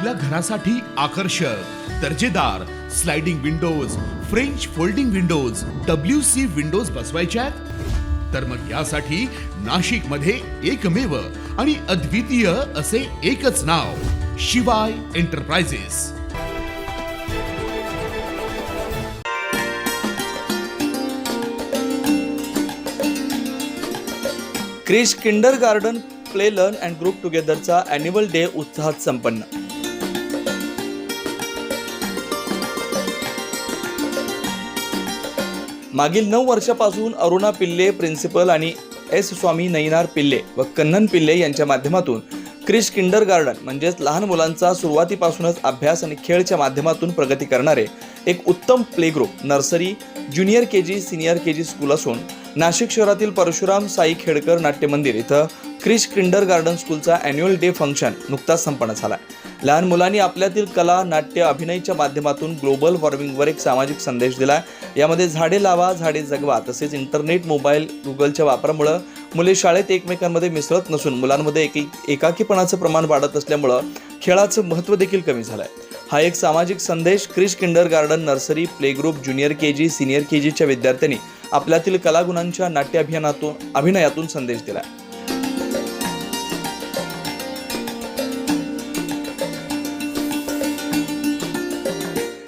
आपल्या घरासाठी आकर्षक दर्जेदार sliding windows French folding windows W C windows बसवायच्या आहेत? तर मग यासाठी नाशिकमध्ये एकमेव आणि अद्वितीय असे एकच नाव Shivay enterprises Krish kindergarten play learn and group टुगेदरचा annual day उत्साहात संपन्न. मागील नऊ वर्षापासून अरुणा पिल्ले प्रिन्सिपल आणि एस स्वामी नैनार पिल्ले व कन्नन पिल्ले यांच्या माध्यमातून क्रिश किंडर गार्डन म्हणजेच लहान मुलांचा सुरुवातीपासूनच अभ्यास आणि खेळच्या माध्यमातून प्रगती करणारे एक उत्तम play group nursery junior K G senior K G school असून नाशिक शहरातील परशुराम साई खेडकर नाट्य मंदिर इथं क्रिश किंडर गार्डन स्कूलचा अॅन्युअल डे फंक्शन नुकताच संपन्न झाला. लहान मुलांनी आपल्यातील कला नाट्य अभिनयच्या माध्यमातून ग्लोबल वॉर्मिंगवर एक सामाजिक संदेश दिला यामध्ये झाडे लावा झाडे जगवा तसेच इंटरनेट मोबाईल गुगलच्या वापरामुळं मुले शाळेत एकमेकांमध्ये मिसळत नसून मुलांमध्ये एक एकाकीपणाचं प्रमाण वाढत असल्यामुळं खेळाचं महत्त्व देखील कमी झालं आहे हा एक सामाजिक संदेश Krish kindergarten nursery play group junior K G senior K जीच्या विद्यार्थ्यांनी आपल्यातील कलागुणांच्या नाट्य अभियानातून अभिनयातून संदेश दिला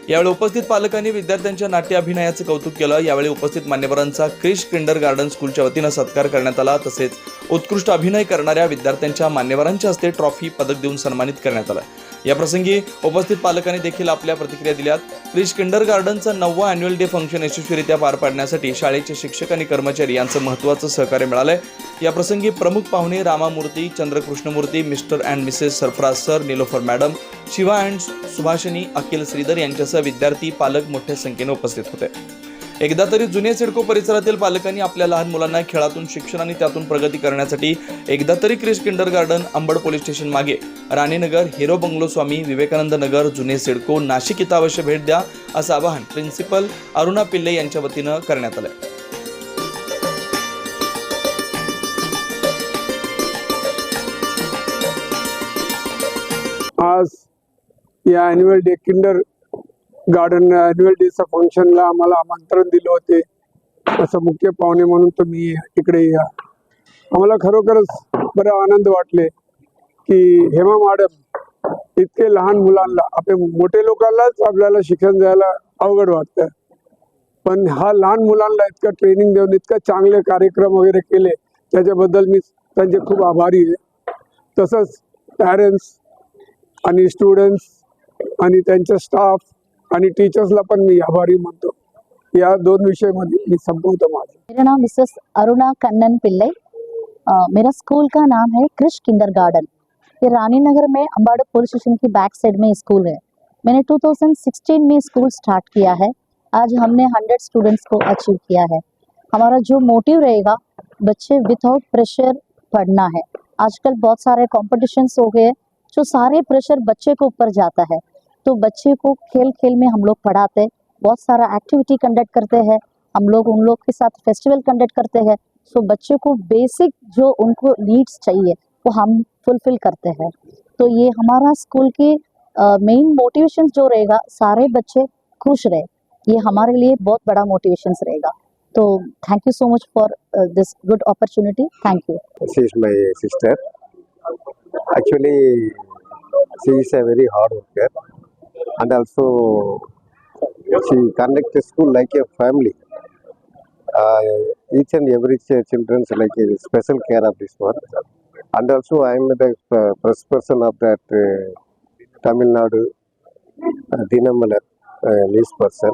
यावेळी उपस्थित पालकांनी विद्यार्थ्यांच्या नाट्य अभिनयाचं कौतुक केलं. यावेळी उपस्थित मान्यवरांचा क्रिश किंडर गार्डन स्कूलच्या वतीनं सत्कार करण्यात आला. तसेच उत्कृष्ट अभिनय करणाऱ्या विद्यार्थ्यांच्या मान्यवरांच्या हस्ते ट्रॉफी पदक देऊन सन्मानित करण्यात आलं. या प्रसंगी उपस्थित पालकांनी देखील आपल्या प्रतिक्रिया दिल्यात. क्रिश किंडर गार्डनचं नववं अॅन्युअल डे फंक्शन यशस्वीरित्या पार पाडण्यासाठी शाळेचे शिक्षक आणि कर्मचारी यांचं महत्त्वाचं सहकार्य मिळालंय. याप्रसंगी प्रमुख पाहुणे Ramamurthy Chandrakrishnamurthy mister and Mrs Sarfaraz sir Nilofar madam Shiva and Subhashini Akhil Shridhar यांच्यासह विद्यार्थी पालक मोठ्या संख्येने उपस्थित होते. एकदा तरी जुने सिडको परिसरातील पालकांनी आपल्या लहान मुलांना खेळातून शिक्षण आणि त्यातून प्रगती करण्यासाठी एकदा तरी Krish kindergarten Ambad police station मागे. राणीनगर हिरो बंगलो स्वामी विवेकानंद नगर जुने सिडको नाशिक इथं अवश्य भेट द्या असं आवाहन प्रिन्सिपल अरुणा पिल्ले यांच्या वतीनं करण्यात आलंय. आज या annual day kindergarten annual डेचं फंक्शनला आम्हाला आमंत्रण दिलं होते. असं मुख्य पाहुणे म्हणून तुम्ही इकडे या. आम्हाला खरोखरच बरं आनंद वाटले की हेमा मॅडम इतके लहान मुलांना आपले मोठे लोकांनाच आपल्याला शिक्षण द्यायला अवघड वाटतं. पण हा लहान मुलांना इतकं ट्रेनिंग देऊन इतकं चांगले कार्यक्रम वगैरे केले त्याच्याबद्दल मी त्यांचे खूप आभारी आहे. तसंच पॅरेंट्स आणि स्टुडंट्स आणि त्यांच्या स्टाफ आणि टीचर्सला आभारी मानतो. दोन विषयामध्ये मी संपवतो माझं. मेरा नाम मिसेस अरुणा कन्नन पिल्ले. मेरा स्कूल का नाम है क्रिश किंडर गार्डन ये रानी नगर में अम्बाड़ा पुलिस स्टेशन की बैक साइड में स्कूल है। मैंने 2016 में स्कूल स्टार्ट किया है। आज हमने 100 स्टूडेंट्स को अचीव किया है। हमारा जो मोटिव रहेगा, बच्चे विदाउट प्रेशर पढ़ना है। आजकल बहुत सारे कॉम्पिटिशन्स हो गए जो सारे प्रेशर बच्चे को ऊपर जाता है। तो बच्चे को खेल खेल में हम लोग पढ़ाते बहुत सारा एक्टिविटी कंडक्ट करते हैं। हम लोग उन लोग के साथ फेस्टिवल कंडक्ट करते हैं। सो बच्चे को बेसिक जो उनको नीड्स चाहिए वो हम फुलफिल करते हैं। तो ये हमारा स्कूल की मेन मोटिवेशन जो रहेगा सारे बच्चे खुश रहे। ये हमारे लिए बहुत बड़ा मोटिवेशन रहेगा। तो thank you so much for this good opportunity thank you my sister. Actually, she is a very hard worker, and also she conducts the school like a family. Uh, each and every ch- children's like a special care of this one, and also I am the uh, first person of that uh, Tamil Nadu uh, Dinamalar uh, news person.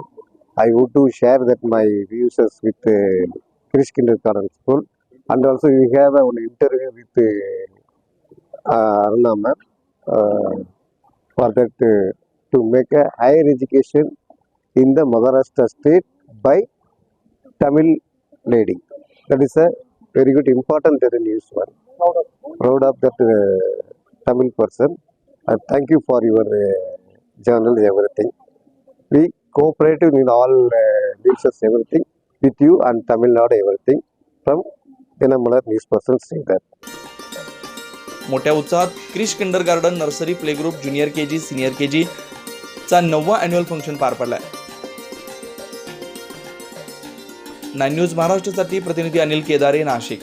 I would to share that my views with uh, Krish Kindergarten School and also we have an interview with uh, uh, ma'am uh, for that uh, to make a higher education in the Maharashtra state by Tamil lady. That is a very good important there news one. Proud of that uh, Tamil person. And thank you for your uh, journal everything. We cooperative in all uh, news everything with you and Tamil Nadu everything from Dinamalar news person say that. मोठ्या उत्साहात Krish kindergarten nursery playgroup junior K G senior K G चा नववा annual function पार पडलाय. Nine news महाराष्ट्रासाठी प्रतिनिधी अनिल केदारे नाशिक.